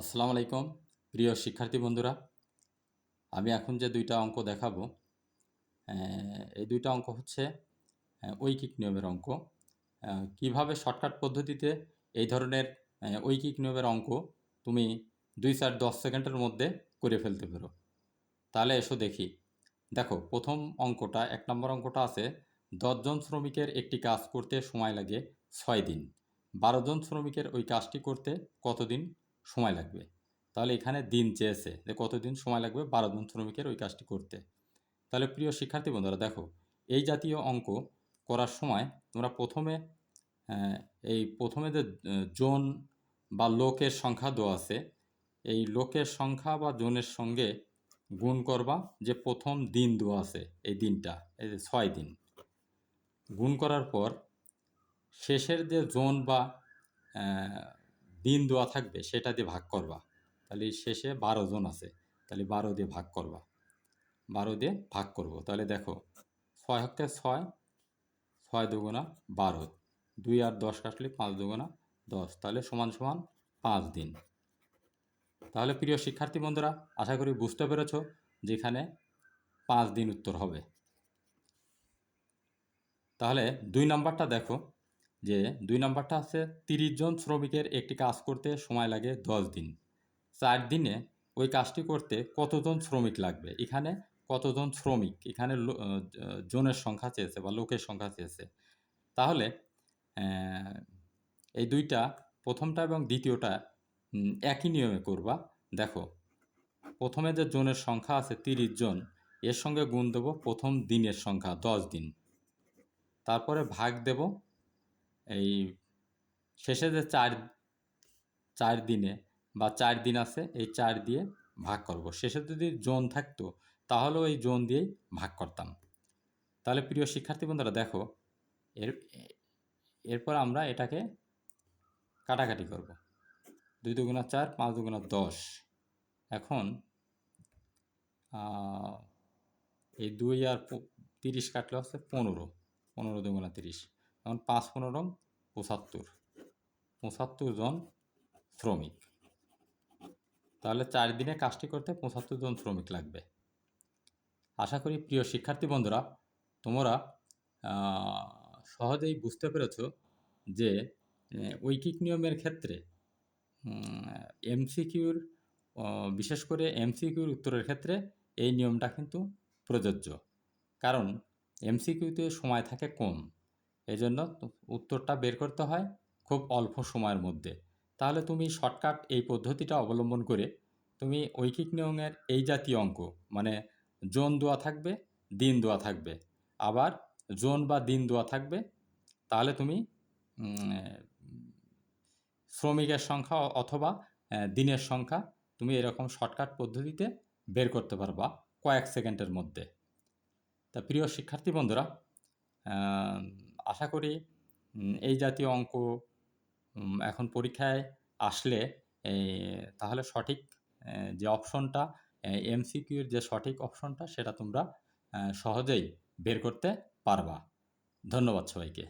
আসসালামু আলাইকুম। প্রিয় শিক্ষার্থী বন্ধুরা, আমি এখন যে দুইটা অঙ্ক দেখাবো এই দুইটা অঙ্ক হচ্ছে ঐকিক নিয়মের অঙ্ক। কীভাবে শর্টকাট পদ্ধতিতে এই ধরনের ঐকিক নিয়মের অঙ্ক তুমি দুই চার দশ সেকেন্ডের মধ্যে করে ফেলতে পারো। তাহলে এসো দেখি। দেখো, প্রথম অঙ্কটা, এক নম্বর অঙ্কটা আছে দশজন শ্রমিকের একটি কাজ করতে সময় লাগে ছয় দিন। বারো জন শ্রমিকের ওই কাজটি করতে কতদিন? সময় লাগবে। তাহলে এখানে দিন চেয়েছে যে কতদিন সময় লাগবে বারো জন শ্রমিকের ওই কাজটি করতে। তাহলে প্রিয় শিক্ষার্থী বন্ধুরা, দেখো, এই জাতীয় অঙ্ক করার সময় তোমরা প্রথমে এই প্রথমে যে জোন বা লোকের সংখ্যা দেওয়া আছে, এই লোকের সংখ্যা বা জোনের সঙ্গে গুণ করবা যে প্রথম দিন দেওয়া আছে, এই দিনটা, এই যে ছয় দিন। গুণ করার পর শেষের যে জোন বা দিন দেওয়া থাকবে, সেটা দিয়ে ভাগ করবা। তাহলে শেষে বারো জন আছে, তাহলে বারো দিয়ে ভাগ করবা। বারো দিয়ে ভাগ করব। তাহলে দেখো, ছয় হচ্ছে ছয় ছয় দুগুণা বারো, দুই আর দশ কাটলে পাঁচ দুগুণা দশ, তাহলে সমান সমান পাঁচ দিন। তাহলে প্রিয় শিক্ষার্থী বন্ধুরা, আশা করি বুঝতে পেরেছ যেখানে পাঁচ দিন উত্তর হবে। তাহলে দুই নাম্বারটা দেখো যে দুই নম্বরটা আছে তিরিশ জন শ্রমিকের একটি কাজ করতে সময় লাগে দশ দিন। চার দিনে ওই কাজটি করতে কতজন শ্রমিক লাগবে? এখানে কতজন শ্রমিক? এখানে জনের সংখ্যা চেয়েছে বা লোকের সংখ্যা চেয়েছে। তাহলে এই দুইটা প্রথমটা এবং দ্বিতীয়টা একই নিয়মে করবা। দেখো, প্রথমে যে জনের সংখ্যা আছে তিরিশ জন, এর সঙ্গে গুণ দেবো প্রথম দিনের সংখ্যা দশ দিন। তারপরে ভাগ দেব এই শেষে যে চার চার দিনে বা চার দিন আছে, এই চার দিয়ে ভাগ করব। শেষে যদি জোন থাকতো, তাহলেও এই জোন দিয়েই ভাগ করতাম। তাহলে প্রিয় শিক্ষার্থী বন্ধুরা, দেখো, এর, এরপর আমরা এটাকে কাটাকাটি করব। দুই দুগুণা চার, পাঁচ দুগুণা দশ। এখন এই দুই আর তিরিশ কাটলে হচ্ছে পনেরো। পনেরো দুগুণা তিরিশ। এখন পাঁচ পনেরো পঁচাত্তর। পঁচাত্তর জন শ্রমিক। তাহলে চার দিনে কাজটি করতে পঁচাত্তর জন শ্রমিক লাগবে। আশা করি প্রিয় শিক্ষার্থী বন্ধুরা, তোমরা সহজেই বুঝতে পেরেছ যে ঐকিক নিয়মের ক্ষেত্রে এমসিকিউর বিশেষ করে এমসিকিউর উত্তরের ক্ষেত্রে এই নিয়মটা কিন্তু প্রযোজ্য। কারণ এমসিকিউতে সময় থাকে কম। এজন্য উত্তরটা বের করতে হয় খুব অল্প সময়ের মধ্যে। তাহলে তুমি শর্টকাট এই পদ্ধতিটা অবলম্বন করে তুমি ঐকিক নিয়মের এই জাতীয় অঙ্ক মানে জোন দেওয়া থাকবে, দিন দোয়া থাকবে। আবার জোন বা দিন দোয়া থাকবে, তাহলে তুমি শ্রমিকের সংখ্যা অথবা দিনের সংখ্যা তুমি এরকম শর্টকাট পদ্ধতিতে বের করতে পারবা কয়েক সেকেন্ডের মধ্যে। তা প্রিয় শিক্ষার্থী বন্ধুরা আশা করি এই জাতীয় অঙ্ক এখন পরীক্ষায় আসলে তাহলে সঠিক যে অপশনটা এমসিকিউর যে সঠিক অপশনটা, সেটা তোমরা সহজেই বের করতে পারবা। ধন্যবাদ সবাইকে।